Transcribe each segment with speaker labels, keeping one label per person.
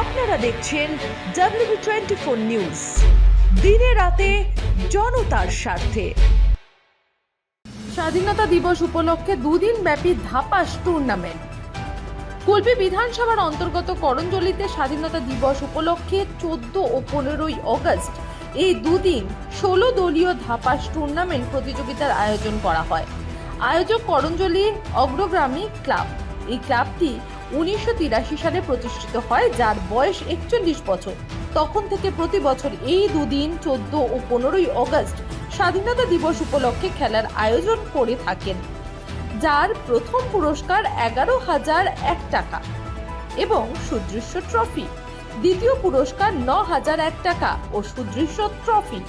Speaker 1: আপনারা দেখছেন W twenty four news দিনে রাতে জনতার স্বার্থে।
Speaker 2: স্বাধীনতা দিবস উপলক্ষে দুদিন ব্যাপী ধাপাস টুর্নামেন্ট কুলপি বিধানসভার অন্তর্গত করঞ্জলিতে স্বাধীনতা দিবস উপলক্ষে চোদ্দ ও পনেরোই অগস্ট এই দুদিন ষোলো দলীয় ধাপাস টুর্নামেন্ট প্রতিযোগিতার আয়োজন করা হয়। আয়োজক করঞ্জলি অগ্রগ্রামী ক্লাব। এই ক্লাবটি উনিশশো তিরাশি সালে প্রতিষ্ঠিত হয়, যার বয়স একচল্লিশ বছর। তখন থেকে প্রতি বছর এই দুদিন, চোদ্দ ও পনেরোই অগস্ট, স্বাধীনতা দিবস উপলক্ষে খেলার আয়োজন করে থাকেন, যার প্রথম পুরস্কার এগারো হাজার এক টাকা এবং সুদৃশ্য ট্রফি। দ্বিতীয় পুরস্কার ন হাজার এক টাকা ও সুদৃশ্য ট্রফি।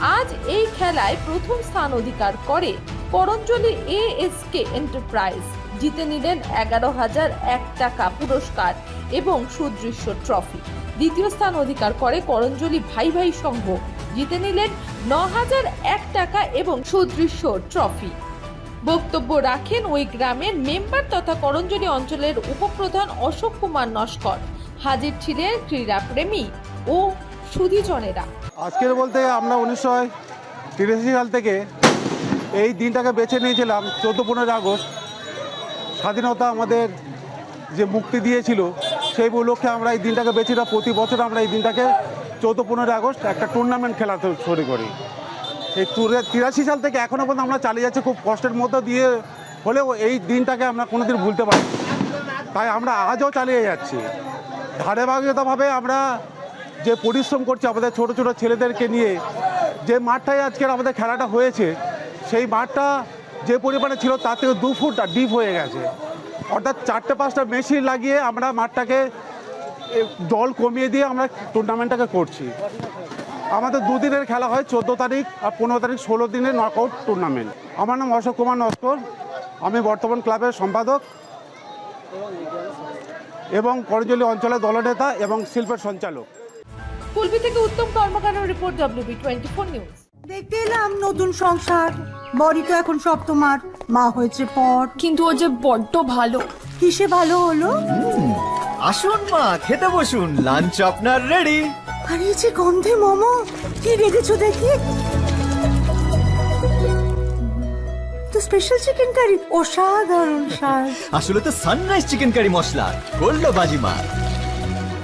Speaker 2: আজ এই খেলায় প্রথম স্থান অধিকার করে করঞ্জলি এ এএসকে এন্টারপ্রাইজ জিতে নিলেন এগারো হাজার এক টাকা পুরস্কার এবং সুদৃশ্য ট্রফি। দ্বিতীয় স্থান অধিকার করে করঞ্জলি ভাই ভাই সংঘ। জিতে নিলেন ন হাজার এক টাকা এবং সুদৃশ্য ট্রফি। বক্তব্য রাখেন ওই গ্রামের মেম্বার তথা করঞ্জলি অঞ্চলের উপপ্রধান অশোক কুমার নস্কর। হাজির ছিলেন ক্রীড়াপ্রেমী ও সুধীজনেরা
Speaker 3: আজকের বলতে আমরা উনিশশো তিরাশি সাল থেকে এই দিনটাকে বেছে নিয়েছিলাম চোদ্দ পনেরোই আগস্ট। স্বাধীনতা আমাদের যে মুক্তি দিয়েছিল, সেই উপলক্ষে আমরা এই দিনটাকে বেছে না প্রতি বছর আমরা এই দিনটাকে চোদ্দ পনেরোই আগস্ট একটা টুর্নামেন্ট খেলা শুরু করি। এই তিরাশি সাল থেকে এখনও পর্যন্ত আমরা চালিয়ে যাচ্ছি, খুব কষ্টের মধ্যে দিয়ে হলেও এই দিনটাকে আমরা কোনোদিন ভুলতে পারি তাই আমরা আজও চালিয়ে যাচ্ছি। ধারাবাহিকতাভাবে আমরা যে পরিশ্রম করছি আমাদের ছোট ছোট ছেলেদেরকে নিয়ে, যে মাঠটায় আজকের আমাদের খেলাটা হয়েছে, সেই মাঠটা যে পরিমাণে ছিল তার থেকে দু ফুট ডিপ হয়ে গেছে। অর্থাৎ চারটে পাঁচটা মেশিন লাগিয়ে আমরা মাঠটাকে জল কমিয়ে দিয়ে আমরা টুর্নামেন্টটাকে করছি। আমাদের দুদিনের খেলা হয় চোদ্দ তারিখ আর পনেরো তারিখ ষোলো দিনের নকআউট টুর্নামেন্ট আমার নাম অশোক কুমার নস্কর, আমি বর্তমান ক্লাবের সম্পাদক এবং করজলি অঞ্চলের দলনেতা এবং শিল্পের সঞ্চালক।
Speaker 2: কুলপি থেকে Uttam কর্মকারের report W B twenty four news
Speaker 4: দেখতে এলাম নতুন সংসার। বড়ি তো এখন সব তোমার। মা হয়েছে পর।
Speaker 5: কিন্তু ও যে বড্ড ভালো।
Speaker 4: কিসে ভালো হলো?
Speaker 6: আসুন মা খেতে বসুন। লাঞ্চ আপনার রেডি
Speaker 4: আর এই যে গন্ধে মোমো কি রেখেছো দেখি? তো স্পেশাল চিকেন কারি অসাধারণ স্বাদ।
Speaker 6: আসলে তো Sunrise chicken curry masala gold বাজিমা